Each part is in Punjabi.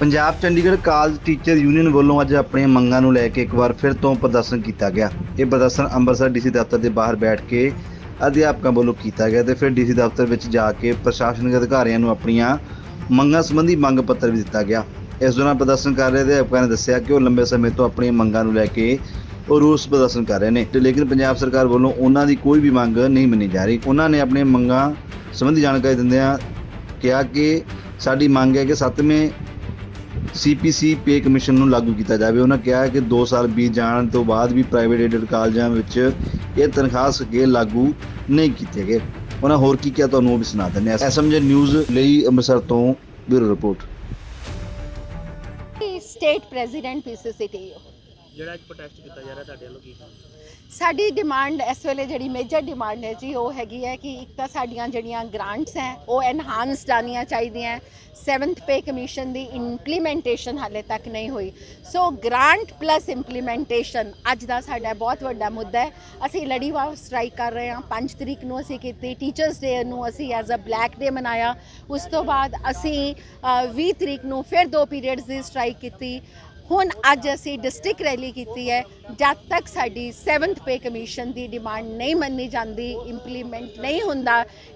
Punjab Chandigarh college teacher union ਵੱਲੋਂ ਅੱਜ ਆਪਣੀਆਂ ਮੰਗਾਂ ਨੂੰ ਲੈ ਕੇ ਇੱਕ ਵਾਰ ਫਿਰ ਤੋਂ ਪ੍ਰਦਰਸ਼ਨ ਕੀਤਾ ਗਿਆ। ਇਹ ਪ੍ਰਦਰਸ਼ਨ ਅੰਮ੍ਰਿਤਸਰ ਡੀਸੀ ਦਫ਼ਤਰ ਦੇ ਬਾਹਰ ਬੈਠ ਕੇ ਅਧਿਆਪਕਾਂ ਵੱਲੋਂ ਕੀਤਾ ਗਿਆ ਤੇ ਫਿਰ ਡੀਸੀ ਦਫ਼ਤਰ ਵਿੱਚ ਜਾ ਕੇ ਪ੍ਰਸ਼ਾਸਨਿਕ ਅਧਿਕਾਰੀਆਂ ਨੂੰ ਆਪਣੀਆਂ ਮੰਗਾਂ ਸੰਬੰਧੀ ਮੰਗ ਪੱਤਰ ਵੀ ਦਿੱਤਾ ਗਿਆ। ਇਸ ਦੌਰਾਨ ਪ੍ਰਦਰਸ਼ਨ ਕਰ ਰਹੇ ਅਧਿਆਪਕਾਂ ਨੇ ਦੱਸਿਆ ਕਿ ਉਹ ਲੰਬੇ ਸਮੇਂ ਤੋਂ ਆਪਣੀਆਂ ਮੰਗਾਂ ਨੂੰ ਲੈ ਕੇ ਉਹ ਰੋਸ ਪ੍ਰਦਰਸ਼ਨ ਕਰ ਰਹੇ ਨੇ ਤੇ ਲੇਕਿਨ ਪੰਜਾਬ ਸਰਕਾਰ ਵੱਲੋਂ ਉਹਨਾਂ ਦੀ ਕੋਈ ਵੀ ਮੰਗ ਨਹੀਂ ਮੰਨੀ ਜਾ ਰਹੀ। ਉਹਨਾਂ ਨੇ ਆਪਣੀਆਂ ਮੰਗਾਂ ਸੰਬੰਧੀ ਜਾਣਕਾਰੀ ਦਿੰਦਿਆਂ ਕਿਹਾ ਕਿ ਸਾਡੀ ਮੰਗ ਹੈ ਕਿ 7ਵੇਂ ਸੀਪੀਸੀ ਪੇ ਕਮਿਸ਼ਨ ਨੂੰ ਲਾਗੂ ਕੀਤਾ ਜਾਵੇ। ਉਹਨਾਂ ਕਿਹਾ ਕਿ 2 ਸਾਲ ਬੀਤ ਜਾਣ ਤੋਂ ਬਾਅਦ ਵੀ ਪ੍ਰਾਈਵੇਟ ਏਡਡ ਕਾਲਜਾਂ ਵਿੱਚ ਇਹ ਤਨਖਾਹ ਸਕੇਲ ਲਾਗੂ ਨਹੀਂ ਕੀਤੇ ਗਏ। ਉਹਨਾਂ ਹੋਰ ਕੀ ਕਿਹਾ ਤੁਹਾਨੂੰ ਉਹ ਵੀ ਸੁਣਾ ਦਿੰਦੇ ਹਾਂ। ਐਸਐਮਜੀ ਨਿਊਜ਼ ਲਈ ਅੰਮ੍ਰਿਤਸਰ ਤੋਂ bureau report. State president PCCT ਜਿਹੜਾ ਅੱਜ ਪ੍ਰੋਟੈਸਟ ਕੀਤਾ ਜਾ ਰਿਹਾ ਤੁਹਾਡੇ ਵੱਲੋਂ ਕੀ ਸਾਡੀ ਡਿਮਾਂਡ ਇਸ ਵੇਲੇ ਜਿਹੜੀ ਮੇਜਰ ਡਿਮਾਂਡ ਹੈ ਜੀ ਉਹ ਹੈਗੀ ਹੈ ਕਿ ਇੱਕ ਤਾਂ ਸਾਡੀਆਂ ਜਿਹੜੀਆਂ ਗ੍ਰਾਂਟਸ ਹੈ ਉਹ ਐਨਹਾਂਸਡ ਆਉਣੀਆਂ ਚਾਹੀਦੀਆਂ 7th ਪੇ ਕਮਿਸ਼ਨ ਦੀ ਇੰਪਲੀਮੈਂਟੇਸ਼ਨ ਹਾਲੇ ਤੱਕ ਨਹੀਂ ਹੋਈ। ਸੋ ਗ੍ਰਾਂਟ ਪਲੱਸ ਇੰਪਲੀਮੈਂਟੇਸ਼ਨ ਅੱਜ ਦਾ ਸਾਡਾ ਬਹੁਤ ਵੱਡਾ ਮੁੱਦਾ ਹੈ। ਅਸੀਂ ਲੜੀਵਾਰ ਸਟ੍ਰਾਈਕ ਕਰ ਰਹੇ ਹਾਂ। 5 ਤਰੀਕ ਨੂੰ ਅਸੀਂ ਕੀਤੀ ਟੀਚਰਸ ਡੇ ਨੂੰ ਅਸੀਂ ਐਜ਼ ਅ ਬਲੈਕ ਡੇ ਮਨਾਇਆ। ਉਸ ਤੋਂ ਬਾਅਦ ਅਸੀਂ ਅ, 20 ਤਰੀਕ ਨੂੰ ਫਿਰ ਦੋ ਪੀਰੀਅਡਸ ਦੀ ਸਟ੍ਰਾਈਕ ਕੀਤੀ। ਹੁਣ ਅੱਜ ਅਸੀਂ ਡਿਸਟ੍ਰਿਕਟ ਰੈਲੀ ਕੀਤੀ ਹੈ। ਜਦ ਤੱਕ ਸਾਡੀ 7th ਪੇ ਕਮਿਸ਼ਨ ਦੀ ਡਿਮਾਂਡ ਨਹੀਂ ਮੰਨੀ ਜਾਂਦੀ ਇੰਪਲੀਮੈਂਟ ਨਹੀਂ ਹੁੰਦਾ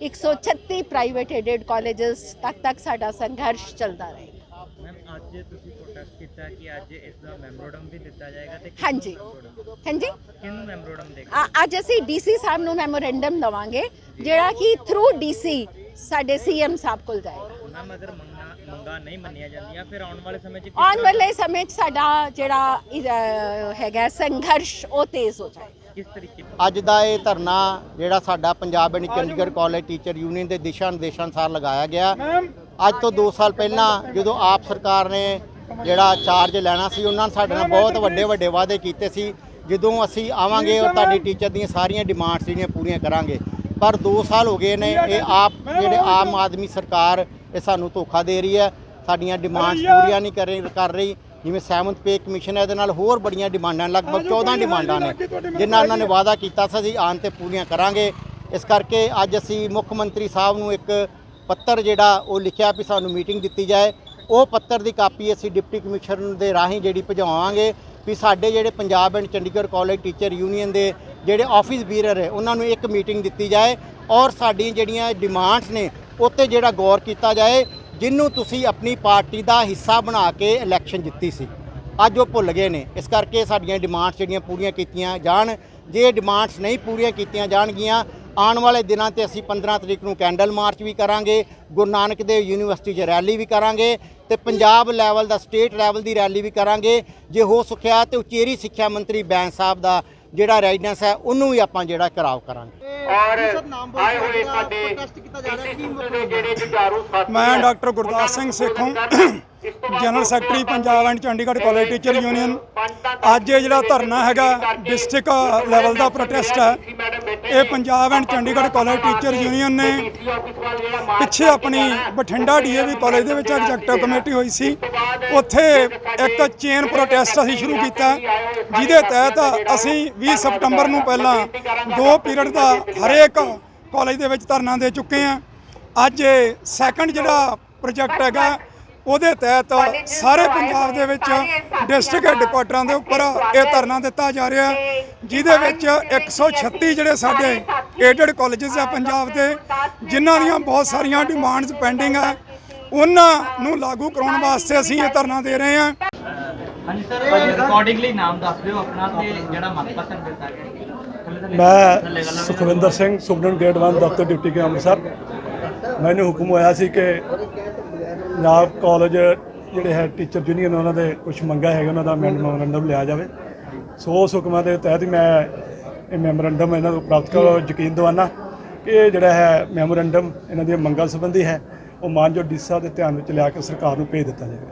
136 ਪ੍ਰਾਈਵੇਟ ਏਡਡ ਕਾਲਜਸ ਤੱਕ ਤੱਕ ਸਾਡਾ ਸੰਘਰਸ਼ ਚੱਲਦਾ ਰਹੇਗਾ ਮੈਮ ਅੱਜ ਤੁਸੀਂ ਪ੍ਰੋਟੈਸਟ ਕੀਤਾ ਕਿ ਅੱਜ ਇਸ ਦਾ ਮੈਮੋਰੰਡਮ ਵੀ ਦਿੱਤਾ ਜਾਏਗਾ ਤੇ ਕਿਹਨੂੰ ਹਾਂਜੀ। memorandum? ਹਾਂਜੀ? ਕਿਹਨੂੰ ਮੈਮੋਰੰਡਮ ਦੇਗਾ ਅ- ਅੱਜ ਅਸੀਂ ਡੀਸੀ ਸਾਹਿਬ ਨੂੰ ਮੈਮੋਰੈਂਡਮ ਦਵਾਂਗੇ ਜਿਹੜਾ ਕਿ ਥਰੂ ਡੀਸੀ ਸਾਡੇ ਸੀਐਮ ਸਾਹਿਬ ਕੋਲ ਜਾਏਗਾ। ਮੈਮ ਅਗਰ ਮੰਗਾਂ ਮੰਗਾਂ ਨਹੀਂ ਮੰਨੀਆਂ ਜਾਂਦੀਆਂ। ਫਿਰ ਆਉਣ ਵਾਲੇ ਸਮੇਂ 'ਚ ਕਿਸ ਆਉਣ ਤਰ੍ਹਾਂ- ਵਾਲੇ ਸਮੇਂ 'ਚ ਸਾਡਾ ਜਿਹੜਾ ਹੈਗਾ ਸੰਘਰਸ਼ ਉਹ ਤੇਜ਼ ਹੋ ਜਾਏਗਾ ਕਿਸ ਤਰੀਕੇ ਨਾਲ ਅੱਜ ਦਾ ਇਹ ਧਰਨਾ ਜਿਹੜਾ ਸਾਡਾ Punjab and Chandigarh college teacher union ਦੇ ਦਿਸ਼ਾ ਨਿਰਦੇਸ਼ਾਂ ਅਨੁਸਾਰ ਲਗਾਇਆ ਗਿਆ। ਅੱਜ ਤੋਂ 2 ਸਾਲ ਪਹਿਲਾਂ ਜਦੋਂ ਆਪ ਸਰਕਾਰ ਨੇ ਜਿਹੜਾ ਚਾਰਜ ਲੈਣਾ ਸੀ ਉਹਨਾਂ ਨੇ ਸਾਡੇ ਨਾਲ ਬਹੁਤ ਵੱਡੇ ਵੱਡੇ ਵਾਅਦੇ ਕੀਤੇ ਸੀ। ਜਦੋਂ ਅਸੀਂ ਆਵਾਂਗੇ ਔਰ ਤੁਹਾਡੀ ਟੀਚਰ ਦੀਆਂ ਸਾਰੀਆਂ ਡਿਮਾਂਡਸ ਜਿਹੜੀਆਂ ਪੂਰੀਆਂ ਕਰਾਂਗੇ। ਪਰ 2 ਸਾਲ ਹੋ ਗਏ ਨੇ ਇਹ ਆਪ ਜਿਹੜੇ ਆਮ ਆਦਮੀ ਸਰਕਾਰ ਇਹ ਸਾਨੂੰ ਧੋਖਾ ਦੇ ਰਹੀ ਹੈ। ਸਾਡੀਆਂ ਡਿਮਾਂਡਸ ਪੂਰੀਆਂ ਨਹੀਂ ਕਰ ਰਹੀ ਕਰ ਰਹੀ। ਜਿਵੇਂ 7th ਪੇ ਕਮਿਸ਼ਨ ਹੈ ਇਹਦੇ ਨਾਲ ਹੋਰ ਬੜੀਆਂ ਡਿਮਾਂਡਾਂ ਲਗਭਗ 14 ਡਿਮਾਂਡਾਂ ਨੇ। ਜਿਨ੍ਹਾਂ ਉਹਨਾਂ ਨੇ ਵਾਅਦਾ ਕੀਤਾ ਸੀ ਅਸੀਂ ਆਉਣ ਤੇ ਪੂਰੀਆਂ ਕਰਾਂਗੇ। ਇਸ ਕਰਕੇ ਅੱਜ ਅਸੀਂ ਮੁੱਖ ਮੰਤਰੀ ਸਾਹਿਬ ਨੂੰ ਇੱਕ ਪੱਤਰ ਜਿਹੜਾ ਉਹ ਲਿਖਿਆ ਵੀ ਸਾਨੂੰ ਮੀਟਿੰਗ ਦਿੱਤੀ ਜਾਏ। ਉਹ ਪੱਤਰ ਦੀ ਕਾਪੀ ਅਸੀਂ ਡਿਪਟੀ ਕਮਿਸ਼ਨਰ ਦੇ ਰਾਹੀਂ ਜਿਹੜੀ ਭਜਵਾਵਾਂਗੇ ਵੀ ਸਾਡੇ ਜਿਹੜੇ Punjab and Chandigarh college teacher union ਦੇ ਜਿਹੜੇ ਆਫਿਸ ਬੀਰਰ ਹੈ ਉਹਨਾਂ ਨੂੰ ਇੱਕ ਮੀਟਿੰਗ ਦਿੱਤੀ ਜਾਏ। ਔਰ ਸਾਡੀਆਂ ਜਿਹੜੀਆਂ ਡਿਮਾਂਡਸ ਨੇ ਉੱਤੇ ਜਿਹੜਾ ਗੌਰ ਕੀਤਾ ਜਾਏ ਜਿਹਨੂੰ ਤੁਸੀਂ ਆਪਣੀ ਪਾਰਟੀ ਦਾ ਹਿੱਸਾ ਬਣਾ ਕੇ ਇਲੈਕਸ਼ਨ ਜਿੱਤੀ ਸੀ। ਅੱਜ ਉਹ ਭੁੱਲ ਗਏ ਨੇ। ਇਸ ਕਰਕੇ ਸਾਡੀਆਂ ਡਿਮਾਂਡਸ ਜਿਹੜੀਆਂ ਪੂਰੀਆਂ ਕੀਤੀਆਂ ਜਾਣ, ਜੇ ਡਿਮਾਂਡਸ ਨਹੀਂ ਪੂਰੀਆਂ ਕੀਤੀਆਂ ਜਾਣਗੀਆਂ, ਆਉਣ ਵਾਲੇ ਦਿਨਾਂ ਤੇ ਅਸੀਂ 15 ਤਰੀਕ ਨੂੰ ਕੈਂਡਲ ਮਾਰਚ ਵੀ ਕਰਾਂਗੇ, ਗੁਰੂ ਨਾਨਕ ਦੇਵ ਯੂਨੀਵਰਸਿਟੀ 'ਚ ਰੈਲੀ ਵੀ ਕਰਾਂਗੇ ਤੇ ਪੰਜਾਬ ਲੈਵਲ ਦਾ ਸਟੇਟ ਲੈਵਲ ਦੀ ਰੈਲੀ ਵੀ ਕਰਾਂਗੇ। ਜੇ ਹੋ ਸਕਿਆ ਤੇ ਉਚੇਰੀ ਸਿੱਖਿਆ ਮੰਤਰੀ ਬੈਂਸ ਸਾਹਿਬ ਦਾ ਜਿਹੜਾ ਰੈਜ਼ੀਡੈਂਸ ਹੈ, ਉਹਨੂੰ ਵੀ ਆਪਾਂ ਜਿਹੜਾ ਕਰਾਵ ਕਰਾਂਗੇ। ਔਰ ਆਏ ਹੋਏ ਸਾਡੇ ਦੇ ਜਿਹੜੇ ਜੁਝਾਰੂ ਸਾਥੀ ਮੈਂ doctor Gurdas Singh Sekhon general secretary Punjab and Chandigarh college teacher union ਅੱਜ ਇਹ ਜਿਹੜਾ ਧਰਨਾ ਹੈਗਾ ਡਿਸਟ੍ਰਿਕਟ ਲੈਵਲ ਦਾ ਪ੍ਰੋਟੈਸਟ ਹੈ। ਇਹ Punjab and Chandigarh college teacher union ਨੇ ਪਿੱਛੇ ਆਪਣੀ ਬਠਿੰਡਾ ਡੀਏਵੀ ਕਾਲਜ ਦੇ ਵਿੱਚ ਐਗਜ਼ੈਕਟਿਵ ਕਮੇਟੀ ਹੋਈ ਸੀ। ਉੱਥੇ ਇੱਕ ਚੇਨ ਪ੍ਰੋਟੈਸਟ ਅਸੀਂ ਸ਼ੁਰੂ ਕੀਤਾ। ਜਿਹਦੇ ਤਹਿਤ ਅਸੀਂ 20 ਸਪਟੰਬਰ ਨੂੰ ਪਹਿਲਾਂ ਦੋ ਪੀਰੀਅਡ ਦਾ ਹਰੇਕ ਕਾਲਜ ਦੇ ਵਿੱਚ ਧਰਨਾ ਦੇ ਚੁੱਕੇ ਹਾਂ। ਅੱਜ ਸੈਕੰਡ ਜਿਹੜਾ ਪ੍ਰੋਜੈਕਟ ਹੈਗਾ ਉਹਦੇ ਤਹਿਤ ਸਾਰੇ ਪੰਜਾਬ ਦੇ ਵਿੱਚ ਡਿਸਟ੍ਰਿਕਟ ਹੈੱਡਕੁਆਟਰਾਂ ਦੇ ਉੱਪਰ ਇਹ ਧਰਨਾ ਦਿੱਤਾ ਜਾ ਰਿਹਾ ਜਿਹਦੇ ਵਿੱਚ 136 ਜਿਹੜੇ ਸਾਡੇ ਏਡਡ ਕਾਲਜਸ ਆ ਪੰਜਾਬ ਦੇ ਜਿਨ੍ਹਾਂ ਦੀਆਂ ਬਹੁਤ ਸਾਰੀਆਂ ਡਿਮਾਂਡਸ ਪੈਂਡਿੰਗ ਆ ਉਹਨਾਂ ਨੂੰ ਲਾਗੂ ਕਰਾਉਣ ਵਾਸਤੇ ਅਸੀਂ ਇਹ ਧਰਨਾ ਦੇ ਰਹੇ ਹਾਂ। ਹਾਂਜੀ ਸਰ ਰਿਕਾਰਡਿੰਗਲੀ ਨਾਮ ਦੱਸ ਦਿਓ ਆਪਣਾ ਤੇ ਜਿਹੜਾ ਮਤ ਪੱਤਰ ਦਿੱਤਾ ਗਿਆ। ਮੈਂ ਸੁਖਵਿੰਦਰ ਸਿੰਘ ਸੁਪਰਡੈਂਟ ਗ੍ਰੇਡ 1 ਦਫ਼ਤਰ ਡਿਊਟੀ ਕੇ ਅੰਮ੍ਰਿਤਸਰ। ਮੈਨੂੰ ਹੁਕਮ ਹੋਇਆ ਸੀ ਕਿ ਪੰਜਾਬ ਕਾਲਜ ਜਿਹੜੇ ਹੈ ਟੀਚਰ ਯੂਨੀਅਨ ਉਹਨਾਂ ਦੇ ਕੁਝ ਮੰਗਾ ਹੈਗਾ ਉਹਨਾਂ ਦਾ ਮੈਮੋਰੰਡਮ ਲਿਆ ਜਾਵੇ। ਸੋ ਹੁਕਮਾਂ ਦੇ ਤਹਿਤ ਹੀ ਮੈਂ ਇਹ ਮੈਮੋਰੰਡਮ ਇਹਨਾਂ ਨੂੰ ਪ੍ਰਾਪਤ ਕਰੋ, ਯਕੀਨ ਦਿਵਾਨਾ ਕਿ ਇਹ ਜਿਹੜਾ ਹੈ ਮੈਮੋਰੰਡਮ ਇਹਨਾਂ ਦੀਆਂ ਮੰਗਾਂ ਸੰਬੰਧੀ ਹੈ, ਉਹ ਮਾਨਯੋਗ ਡੀਸਾ ਦੇ ਧਿਆਨ ਵਿੱਚ ਲਿਆ ਕੇ ਸਰਕਾਰ ਨੂੰ ਭੇਜ ਦਿੱਤਾ ਜਾਵੇ।